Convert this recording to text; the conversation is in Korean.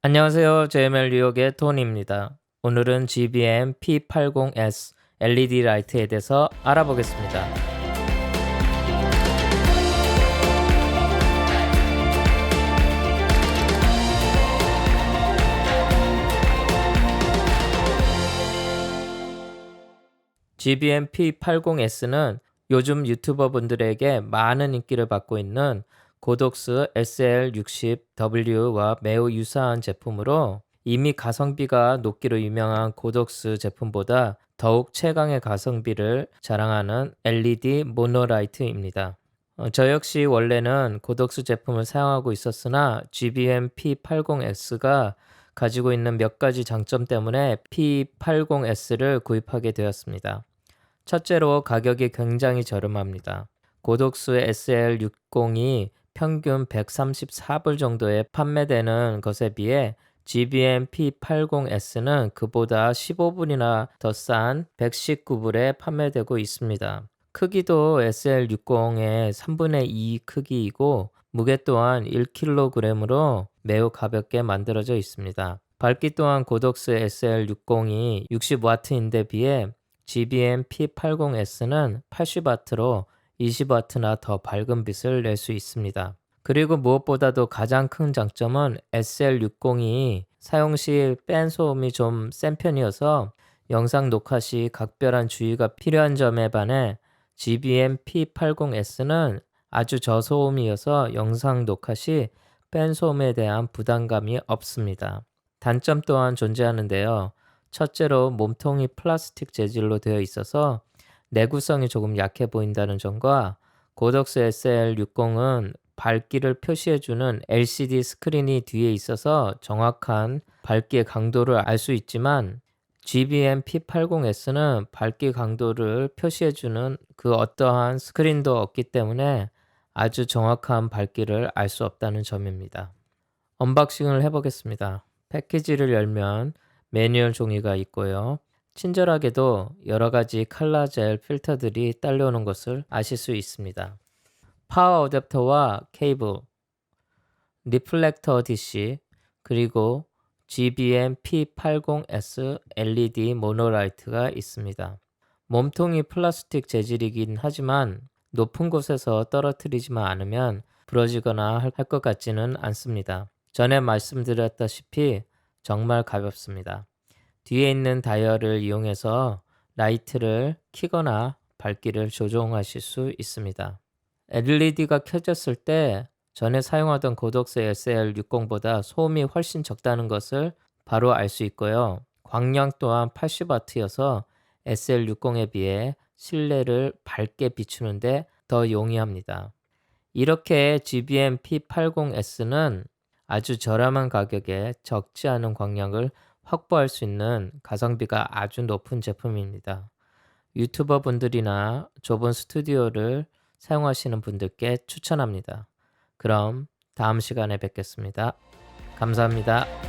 안녕하세요. JML 뉴욕의 토니입니다. 오늘은 GBM P80S LED 라이트에 대해서 알아보겠습니다. GBM P80S는 요즘 유튜버 분들에게 많은 인기를 받고 있는 고독스 SL60W와 매우 유사한 제품으로 이미 가성비가 높기로 유명한 고독스 제품보다 더욱 최강의 가성비를 자랑하는 LED 모노라이트입니다. 어, 저 역시 원래는 고독스 제품을 사용하고 있었으나 GBM P80S가 가지고 있는 몇 가지 장점 때문에 P80S를 구입하게 되었습니다. 첫째로 가격이 굉장히 저렴합니다. 고독스 SL60이 평균 134불 정도에 판매되는 것에 비해 GBM P80S는 그보다 15불이나 더 싼 119불에 판매되고 있습니다. 크기도 SL60의 3분의 2 크기이고 무게 또한 1kg으로 매우 가볍게 만들어져 있습니다. 밝기 또한 고독스 SL60이 60W인데 비해 GBM P80S는 80W로 20W나 더 밝은 빛을 낼 수 있습니다. 그리고 무엇보다도 가장 큰 장점은 SL60이 사용 시 뺀 소음이 좀 센 편이어서 영상 녹화 시 각별한 주의가 필요한 점에 반해 GBM P80S는 아주 저소음이어서 영상 녹화 시 뺀 소음에 대한 부담감이 없습니다. 단점 또한 존재하는데요. 첫째로 몸통이 플라스틱 재질로 되어 있어서 내구성이 조금 약해 보인다는 점과 고덕스 SL60은 밝기를 표시해주는 LCD 스크린이 뒤에 있어서 정확한 밝기의 강도를 알 수 있지만 GBM P80S는 밝기 강도를 표시해주는 그 어떠한 스크린도 없기 때문에 아주 정확한 밝기를 알 수 없다는 점입니다. 언박싱을 해보겠습니다. 패키지를 열면 매뉴얼 종이가 있고요. 친절하게도 여러 가지 칼라 젤 필터들이 딸려오는 것을 아실 수 있습니다. 파워 어댑터와 케이블, 리플렉터 DC, 그리고 GBM P80S LED 모노라이트가 있습니다. 몸통이 플라스틱 재질이긴 하지만 높은 곳에서 떨어뜨리지만 않으면 부러지거나 할 것 같지는 않습니다. 전에 말씀드렸다시피 정말 가볍습니다. 뒤에 있는 다이얼을 이용해서 라이트를 키거나 밝기를 조정하실 수 있습니다. LED가 켜졌을 때 전에 사용하던 고독스 SL60보다 소음이 훨씬 적다는 것을 바로 알 수 있고요. 광량 또한 80W여서 SL60에 비해 실내를 밝게 비추는데 더 용이합니다. 이렇게 GBM P80S는 아주 저렴한 가격에 적지 않은 광량을 확보할 수 있는 가성비가 아주 높은 제품입니다. 유튜버 분들이나 좁은 스튜디오를 사용하시는 분들께 추천합니다. 그럼 다음 시간에 뵙겠습니다. 감사합니다.